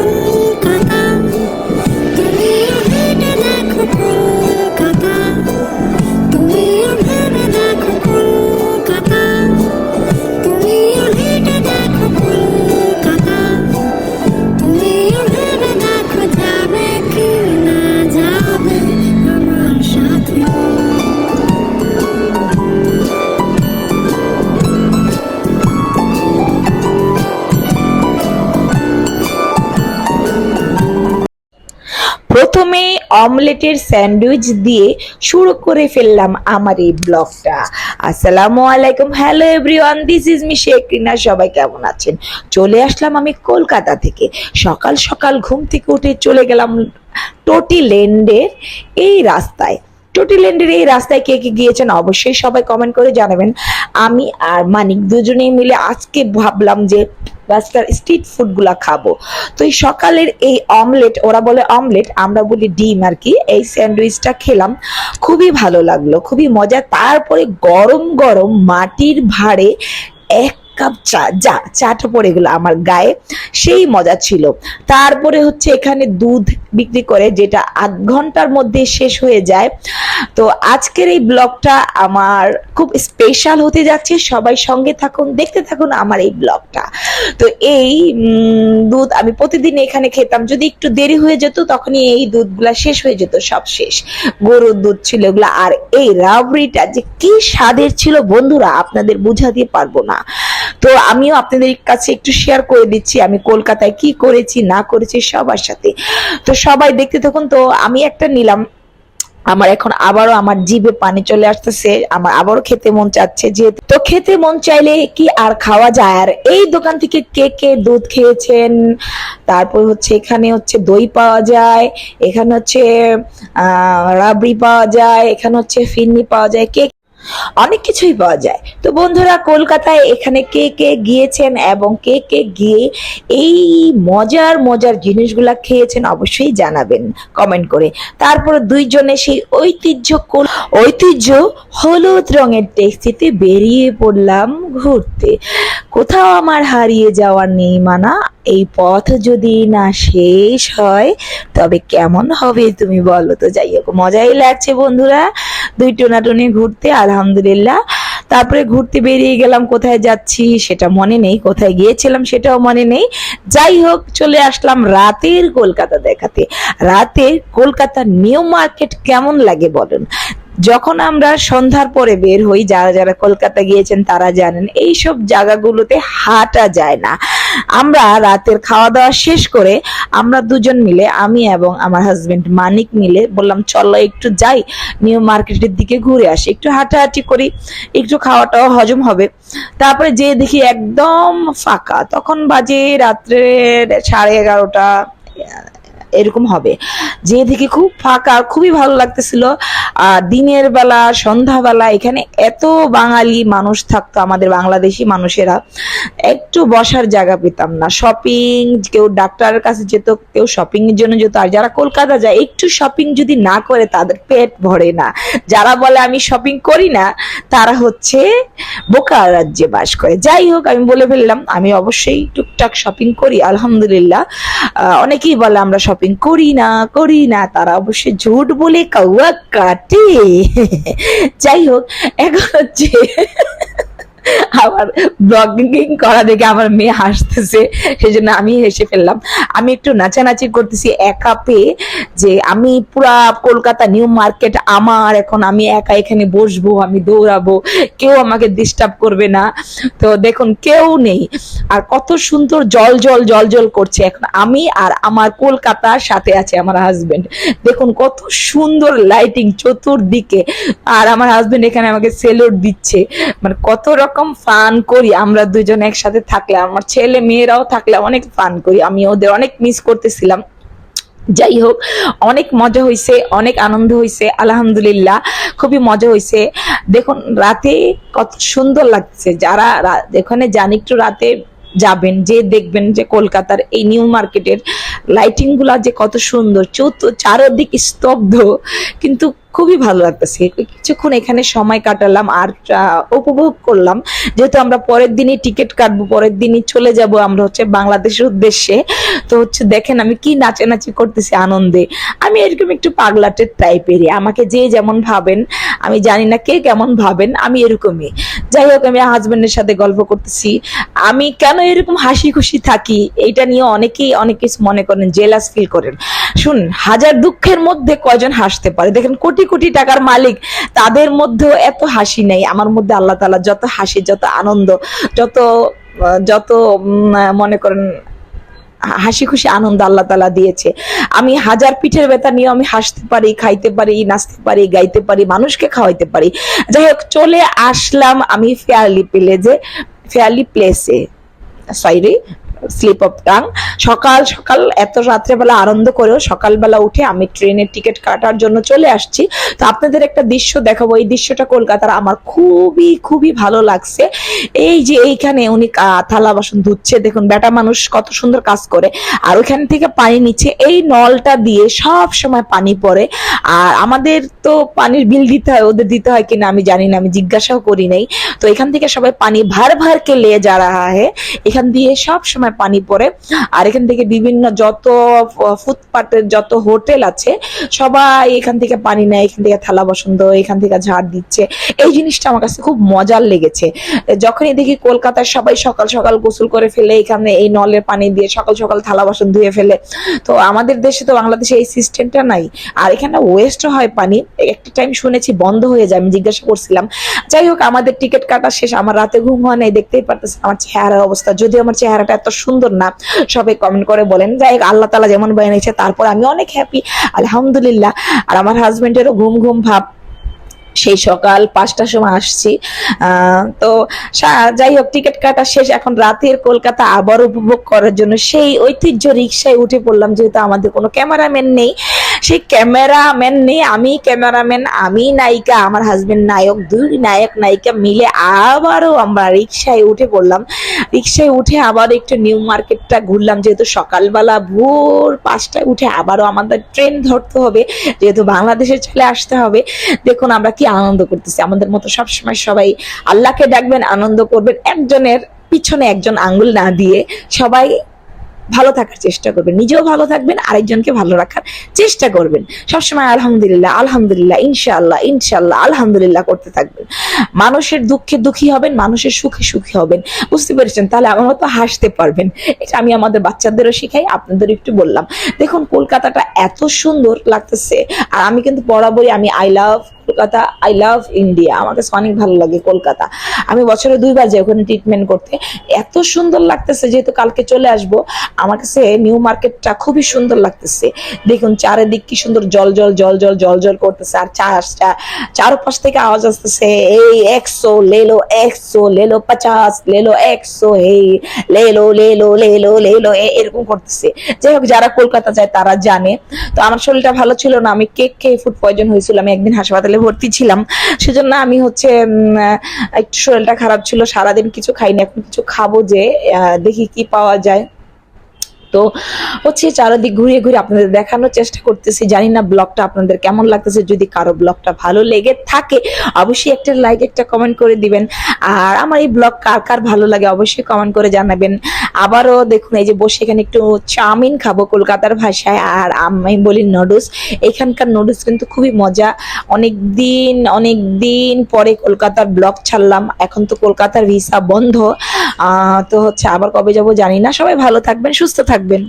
Kolkata অমলেটের sandwich দিয়ে শুরু করে ফেললাম আমার এই ব্লগটা। আসসালামু আলাইকুম। Hello everyone, this is me Sheikh Rina. সবাই কেমন আছেন? চলে আসলাম আমি কলকাতা থেকে। সকাল সকাল ঘুম থেকে উঠে চলে গেলাম টোটি ল্যান্ডের এই রাস্তায়। টোটিল্যান্ডের এই রাস্তায় কে কে গিয়েছেন অবশ্যই সবাই কমেন্ট করে জানাবেন। আমি আর মানিক দুজনেই মিলে আজকে ভাবলাম যে রাস্তার স্ট্রিট ফুডগুলা খাব। তো এই সকালের এই অমলেট ওরা বলে অমলেট আমরা বলি ডিম আর কি। এই স্যান্ডউইচটা খেলাম, খুবই ভালো লাগল, খুবই মজা তারপরে গরম গরম মাটির ভাড়ে এক কাপ চা, যা, চাটা পড়ে গেলো আমার গায়ে। সেই মজা ছিল। তারপরে হচ্ছে এখানে দুধ বিক্রি করে, যেটা আধ ঘণ্টার মধ্যে শেষ হয়ে যায়। তো আজকের এই ব্লগটা আমার খুব স্পেশাল হতে যাচ্ছে। সবাই সঙ্গে থাকুন, দেখতে থাকুন আমার এই ব্লগটা। তো এই দুধ আমি প্রতিদিন এখানে খেতাম। যদি একটু দেরি হয়ে যেত, তখনই এই দুধগুলা শেষ হয়ে যেত, সব শেষ। গরুর দুধ ছিল এগুলা। আর এই রাবড়িটা যে কি স্বাদের ছিল, বন্ধুরা, আপনাদের বুঝাতে পারব না। তো আমিও আপনাদের কাছে একটু শেয়ার করে দিচ্ছি, আমি কলকাতায় কি করেছি, না করেছি সবার সাথে। তো সবাই দেখতে থাকুন, তো আমি একটা নিলাম। আমার এখন আবারও আমার জিভে পানি চলে আসতেছে, আমার আবারও খেতে মন চাচ্ছে যেহেতু। তো খেতে মন চাইলে কি আর খাওয়া যায়? আর এই দোকান থেকে কে কে দুধ খেয়েছেন? তারপর হচ্ছে এখানে হচ্ছে দই পাওয়া যায়, এখানে হচ্ছে রাবড়ি পাওয়া যায়, এখানে হচ্ছে ফিরনি পাওয়া যায়, কে অনেক কিছুই পাওয়া যায়। তো বন্ধুরা, কলকাতায় এখানে কে কে গিয়েছেন এবং কে কে গিয়ে এই মজার মজার জিনিসগুলা খেয়েছেন অবশ্যই জানাবেন কমেন্ট করে। তারপর দুইজনে সেই ঐতিহ্য ঐতিহ্য হলুদ রঙের ট্যাক্সিতে বেরিয়ে পড়লাম ঘুরতে। কোথাও আমার হারিয়ে যাওয়ার নেই মানা, এই পথ যদি না শেষ হয় তবে কেমন হবে তুমি বলো তো? যাই হোক, মজাই লাগছে বন্ধুরা। দুই টোনাটুনি ঘুরতে, আলহামদুলিল্লাহ। তারপরে ঘুরতে বেরিয়ে গেলাম, কোথায় যাচ্ছি সেটা মনে নেই, কোথায় গিয়েছিলাম সেটাও মনে নেই। যাই হোক, চলে আসলাম রাতের কলকাতা দেখাতে। রাতের কলকাতার নিউ মার্কেট কেমন লাগে বলুন? যখন আমরা সন্ধ্যার পরে বের হই, যারা যারা কলকাতা গিয়েছেন তারা জানেন, এইসব জায়গাগুলোতে হাঁটা যায় না। আমরা রাতের খাওয়া দাওয়া শেষ করে আমরা দুজন মিলে, আমি এবং আমার হাজবেন্ড মানিক মিলে বললাম, চলো একটু যাই, নিউ মার্কেটের দিকে ঘুরে আসি। একটু হাঁটাহাঁটি করি, একটু খাওয়াটাও হজম হবে। তারপরে যেয়ে দেখি একদম ফাঁকা। তখন বাজে রাত্রে সাড়ে এগারোটা এরকম হবে। যে দেখি খুব ফাঁকা, খুবই ভালো লাগতেছিল। দিনের বেলা, সন্ধ্যাবেলা এখানে এত বাঙালি মানুষ থাকতো আমাদের বাংলাদেশি মানুষেরা। একটু বসার জায়গা পেতাম না। শপিং কেউ ডাক্তারের কাছে যেত, কেউ শপিং এর জন্য যেত। আর যারা কলকাতা যায়, একটু শপিং যদি না করে তাদের পেট ভরে না। যারা বলে আমি শপিং করি না, তারা হচ্ছে বোকা রাজ্যে বাস করে। যাই হোক, আমি বলে ফেললাম, আমি অবশ্যই টুকটাক শপিং করি, আলহামদুলিল্লাহ। অনেকেই বলে আমরা শপিং করি না করি না, তারা অবশ্যই ঝুট বলে কাউয়া কাটে। যাই হোক, এখন হচ্ছে আমার ব্লগিং করা দেখে আমার মেয়ে হাসতেছে সেই জন্য আমি হেসে ফেললাম। আমি একটু নাচানাচি করতেছি একা পেয়ে যে আমি পুরা কলকাতা নিউ মার্কেট আমার, এখন আমি একা এখানে বসবো, আমি দৌড়াবো, কেউ আমাকে ডিস্টার্ব করবে না। তো দেখুন, কেউ নেই। আর কত সুন্দর জল জল জল জল করছে এখন আমি আর আমার কলকাতার সাথে আছে আমার হাজবেন্ড দেখুন, কত সুন্দর লাইটিং চতুর্দিকে। আর আমার হাজবেন্ড এখানে আমাকে সেলুট দিচ্ছে। মানে কত রকম ফান করি, আমরা দুজন একসাথে থাকলে, আমার ছেলে মেয়েরাও থাকলে অনেক ফান করি, আমি ওদের অনেক মিস করতেছিলাম। যাই হোক, অনেক মজা হয়েছে অনেক আনন্দ হয়েছে আলহামদুলিল্লাহ, খুবই মজা হয়েছে দেখুন, রাতে কত সুন্দর লাগছে, যারা যেখানে জানি একটু রাতে যাবেন, যে দেখবেন যে কলকাতার এই নিউ মার্কেটের লাইটিংগুলা যে কত সুন্দর চৌত চারদিক স্তব্ধ, কিন্তু খুবই ভালো লাগতেছে। কিছুক্ষণ এখানে সময় কাটালাম আর উপভোগ করলাম। যেহেতু আমরা পরের দিনই টিকিট কাটবো, পরের দিনই চলে যাব আমরা হচ্ছে বাংলাদেশের উদ্দেশ্যে। তো হচ্ছে দেখেন আমি কি নাচানাচি করতেছি আনন্দে। আমি এরকম একটু পাগলাটের টাইপেরই আমাকে যে যেমন ভাবেন, আমি জানি না কে কেমন ভাবেন, আমি এরকমই। যাই হোক, আমি হাজব্যান্ডের সাথে গল্প করতেছি। আমি কেন এরকম হাসি খুশি থাকি? এইটা নিয়ে অনেকেই, অনেক কিছু মনে করেন জেলাস ফিল করেন। শুন, হাজার দুঃখের মধ্যে কয়জন হাসতে পারে? দেখেন, কোটি কোটি টাকার মালিক, তাদের মধ্যেও এত হাসি নেই। আমার মধ্যে আল্লাহ তালা যত হাসি, যত আনন্দ, যত যত মনে করেন হাসি খুশি আনন্দ আল্লাহ তালা দিয়েছে। আমি হাজার পিঠের ব্যথা নিয়ে আমি হাসতে পারি, খাইতে পারি, নাচতে পারি, গাইতে পারি, মানুষকে খাওয়াইতে পারি। যাই হোক, চলে আসলাম আমি ফেয়ারলি প্লেজে ফেয়ারলি প্লেসে সরি স্লিপ অফ টাং সকাল সকাল এত রাত্রেবেলা আনন্দ করেও সকালবেলা উঠে আমি ট্রেনের টিকিট কাটার জন্য চলে আসছি। তো আপনাদের একটা দৃশ্য দেখাবো। এই দৃশ্যটা কলকাতার আমার খুবই খুবই ভালো লাগছে। এই যে এইখানে উনি থালা বাসন ধুচ্ছে। দেখুন, বেটা মানুষ কত সুন্দর কাজ করে। আর ওইখান থেকে পানি নিচ্ছে। এই নলটা দিয়ে সব সময় পানি পড়ে। আর আমাদের তো পানির বিল দিতে হয়, ওদের দিতে হয় কিনা আমি জানি না, আমি জিজ্ঞাসাও করি নাই। তো এখান থেকে সবাই পানি ভার ভার কে লিয়ে যা রাহা है এখান দিয়ে সব সময় পানি পড়ে। আর এখান থেকে বিভিন্ন যত ফুটপাতের যত হোটেল আছে, সবাই এখান থেকে পানি নেয়, এখান থেকে থালা বসন্ত, এখান থেকে ঝাড় দিচ্ছে। এই জিনিসটা আমার কাছে খুব মজার লেগেছে। যখনই দেখি কলকাতার সবাই সকাল সকাল গোসল করে ফেলে, এখানে এই নলের পানি দিয়ে সকাল সকাল থালা বাসন ধুয়ে ফেলে। তো আমাদের দেশে তো বাংলাদেশে এই সিস্টেমটা নাই। আর এখানে ওয়েস্ট হয় পানি। একটা টাইম শুনেছি বন্ধ হয়ে যায়, আমি জিজ্ঞাসা করছিলাম। যাই হোক, আমাদের টিকিট কাটা শেষ, আমার রাতে ঘুম হয় নাই, দেখতেই পারতেছে আমার চেহারার অবস্থা। যদি আমার চেহারাটা এত সুন্দর না। সবাই কমেন্ট করে বলেন, যাই আল্লাহ তালা যেমন বানিয়েছে, তারপর আমি অনেক হ্যাপি আলহামদুলিল্লাহ। আর আমার হাজবেন্ডেরও ঘুম ঘুম ভাব। সেই সকাল পাঁচটার সময় আসছি। তো যাই হোক, টিকিট কাটা শেষ। এখন রাতের কলকাতা আবার উপভোগ করার জন্য সেই ঐতিহ্য রিক্সায় উঠে পড়লাম, যেহেতু আমাদের কোনো ক্যামেরাম্যান নেই। সেই ক্যামেরাম্যান নেই আমি ক্যামেরাম্যান, আমি নায়িকা, আমার হাজবেন্ড নায়ক, দুই নায়ক, নায়িকা মিলে আবারও আমরা রিক্সায় উঠে পড়লাম। রিক্সায় উঠে আবার একটু নিউ মার্কেটটা ঘুরলাম, যেহেতু সকালবেলা ভোর পাঁচটায় উঠে আবারও আমাদের ট্রেন ধরতে হবে, যেহেতু বাংলাদেশে চলে আসতে হবে। দেখুন আমরা কি আনন্দ করতেছি, আমাদের মতো সবসময় সবাই আল্লাহকে ডাকবেন, আনন্দ করবেন, একজনের পিছনে একজন আঙ্গুল না দিয়ে সবাই ভালো থাকার চেষ্টা করবেন। নিজেও ভালো থাকবেন, আরেকজনকে ভালো রাখার চেষ্টা করবেন। সবসময় আলহামদুলিল্লাহ আলহামদুলিল্লাহ, ইনশাআল্লাহ ইনশাআল্লাহ, আলহামদুলিল্লাহ করতে থাকবেন। মানুষের দুঃখে দুঃখী হবেন, মানুষের সুখে সুখী হবেন। বুঝতে পেরেছেন? তাহলে আমার মতো হাসতে পারবেন। এটা আমি আমাদের বাচ্চাদেরও শিখাই আপনাদের একটু বললাম। দেখুন, কলকাতাটা এত সুন্দর লাগতেছে। আর আমি কিন্তু বরাবরই আমি I love Kolkata I love India আমার কাছে অনেক ভালো লাগে কলকাতা। আমি বছরে দুইবার যাই ওখানে ট্রিটমেন্ট করতে। এত সুন্দর লাগতেছে, যেহেতু কালকে চলে আসব, আমার কাছে নিউ মার্কেটটা খুবই সুন্দর লাগতেছে। দেখুন, চারিদিক কি সুন্দর, জল জল জল জল জল জল করতেছে, আর চাষটা, চারপাশ থেকে আওয়াজ আসতেছে, এই একশো, লেলো একশো, লেলো পচাশ, লেলো একশো, এই, লেলো লেলো লেলো লেলো এরকম করতেছে। যাই হোক, যারা কলকাতা যায় তারা জানে। তো আমার শরীরটা ভালো ছিল না, আমি কেক খেয়ে ফুড পয়জন হয়েছিল আমি একদিন হাসপাতালে ভর্তি ছিলাম। সেজন্য আমি হচ্ছে একটু শরীরটা খারাপ ছিল, সারাদিন কিছু খাইনি, এখন কিছু খাব যে দেখি কি পাওয়া যায়। তো হচ্ছে চারদিক ঘুরিয়ে ঘুরে আপনাদের দেখানোর চেষ্টা করতেছি। জানি না ব্লগটা আপনাদের কেমন লাগতেছে, যদি কারও ব্লগটা ভালো লেগে থাকে, অবশ্যই একটা লাইক একটা কমেন্ট করে দিবেন। আর আমার এই ব্লগ কার কার ভালো লাগে অবশ্যই কমেন্ট করে জানাবেন। আবারও দেখুন, এই যে বসে এখানে একটু চাউমিন খাব কলকাতার ভাষায়, আর আমি বলি নুডলস এখানকার নুডলস কিন্তু খুবই মজা। অনেক দিন অনেক দিন পরে কলকাতার ব্লগ ছাড়লাম। এখন তো কলকাতার ভিসা বন্ধ। তো হচ্ছে আবার কবে যাব জানি না। সবাই ভালো থাকবেন সুস্থ থাকবেন।